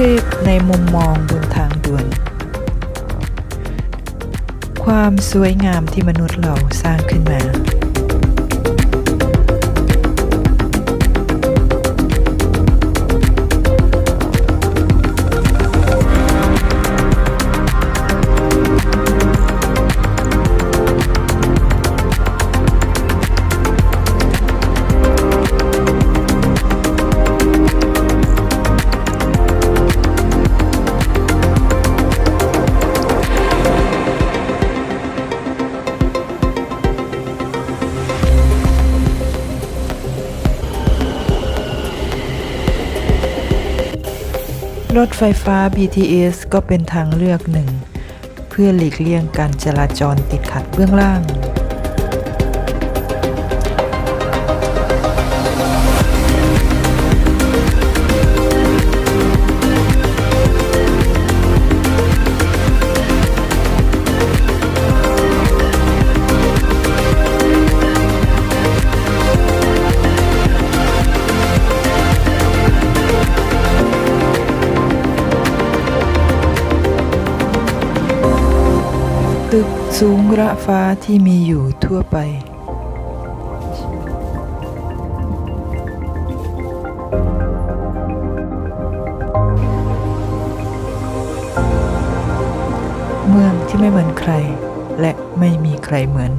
เทพในมุมมองบนทางด่วน ความสวยงามที่มนุษย์เราสร้างขึ้นมา ไฟฟ้า BTS ก็เป็นทางเลือกหนึ่ง เพื่อหลีกเลี่ยงการจราจรติดขัดเบื้องล่าง สูงระฟ้าที่มีอยู่ทั่วไปเมืองที่ไม่เหมือนใคร และไม่มีใครเหมือน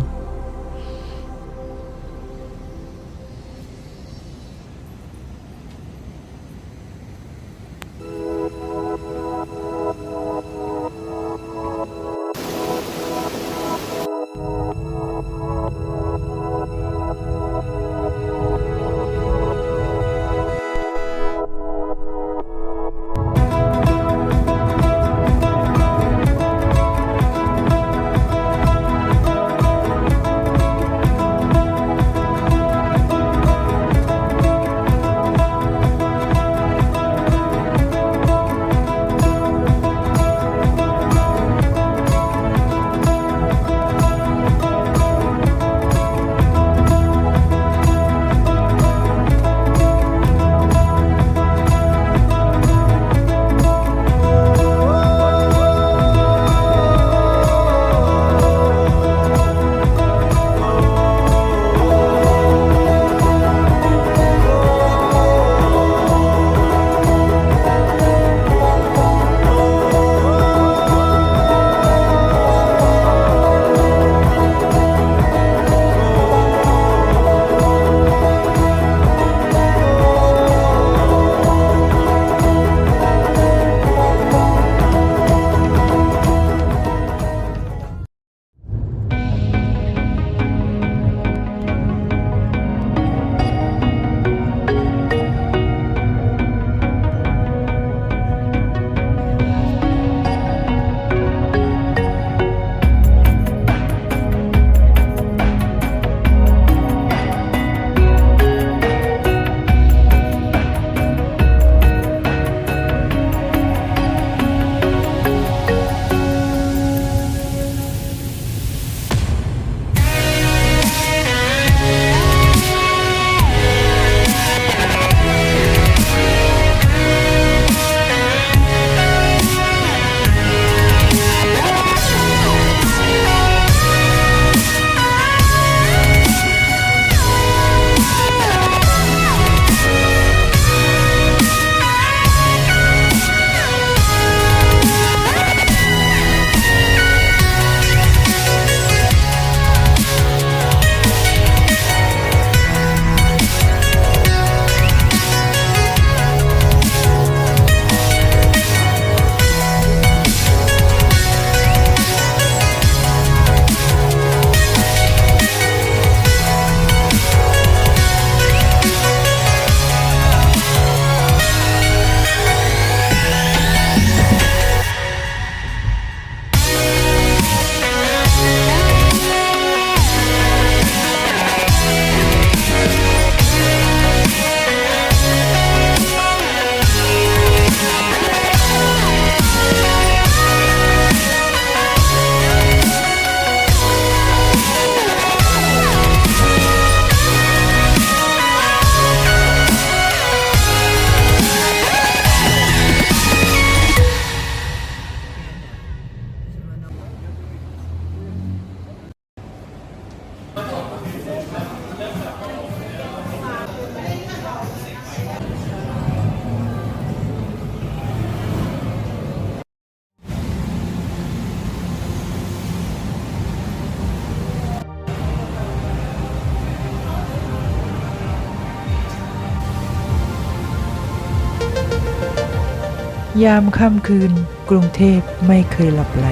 ยามค่ำคืนกรุงเทพไม่เคยหลับไหล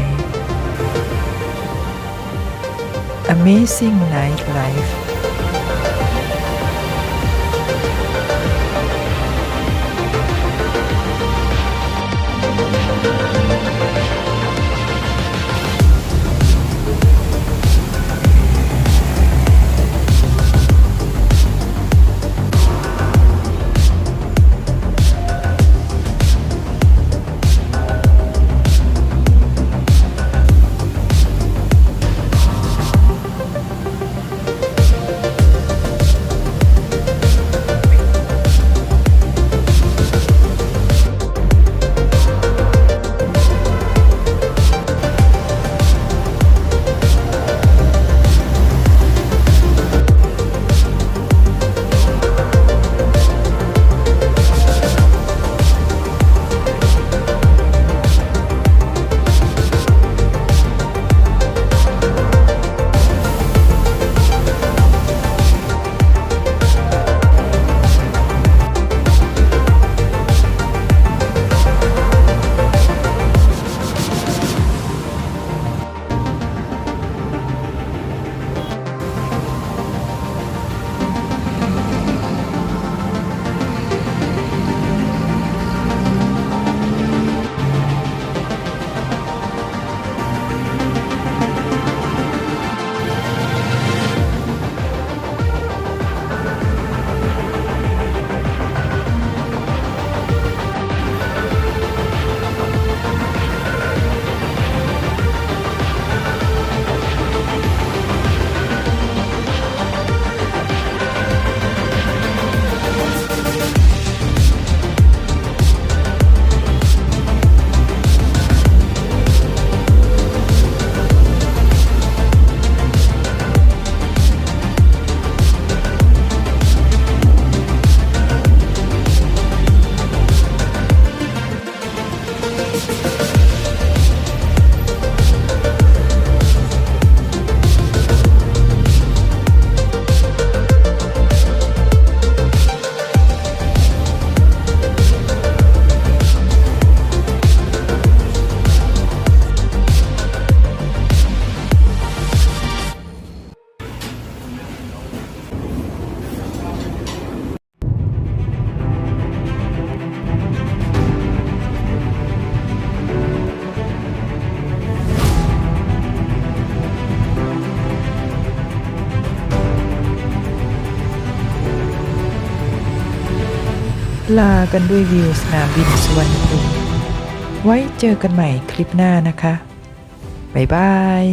Amazing Night Life ลากันด้วยวิวสนามบินสุวรรณภูมิไว้เจอกันใหม่คลิปหน้านะคะ บ๊ายบาย